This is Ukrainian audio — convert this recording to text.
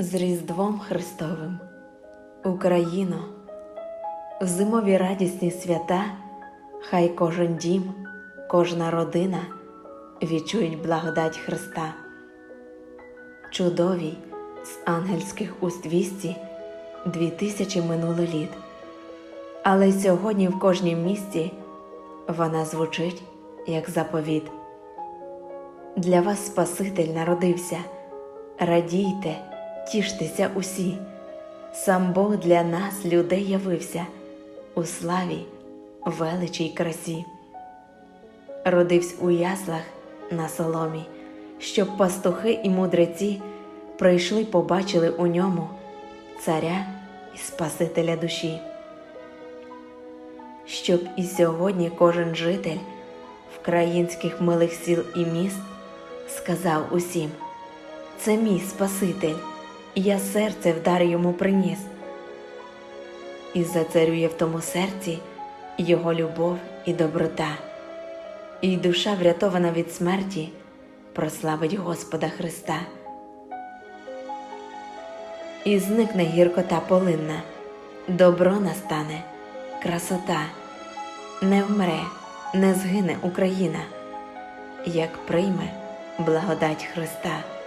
з Різдвом Христовим, Україно, в зимові радісні свята, хай кожен дім, кожна родина відчують благодать Христа. Чудовій з ангельських уст вісті дві тисячі минуло літ, але й сьогодні в кожнім місті вона звучить як заповіт. Для вас Спаситель народився, радійте, тіштеся усі, сам Бог для нас, людей, явився у славі, величі й красі. Родився у яслах на соломі, щоб пастухи і мудреці прийшли, побачили у ньому царя і Спасителя душі. Щоб і сьогодні кожен житель вкраїнських милих сіл і міст сказав усім: Це мій Спаситель, я серце в дар йому приніс. І зацарює в тому серці його любов і доброта, і душа, врятована від смерті, прославить Господа Христа. І зникне гіркота полинна, добро настане, красота, не вмре, не згине Україна, як прийме благодать Христа.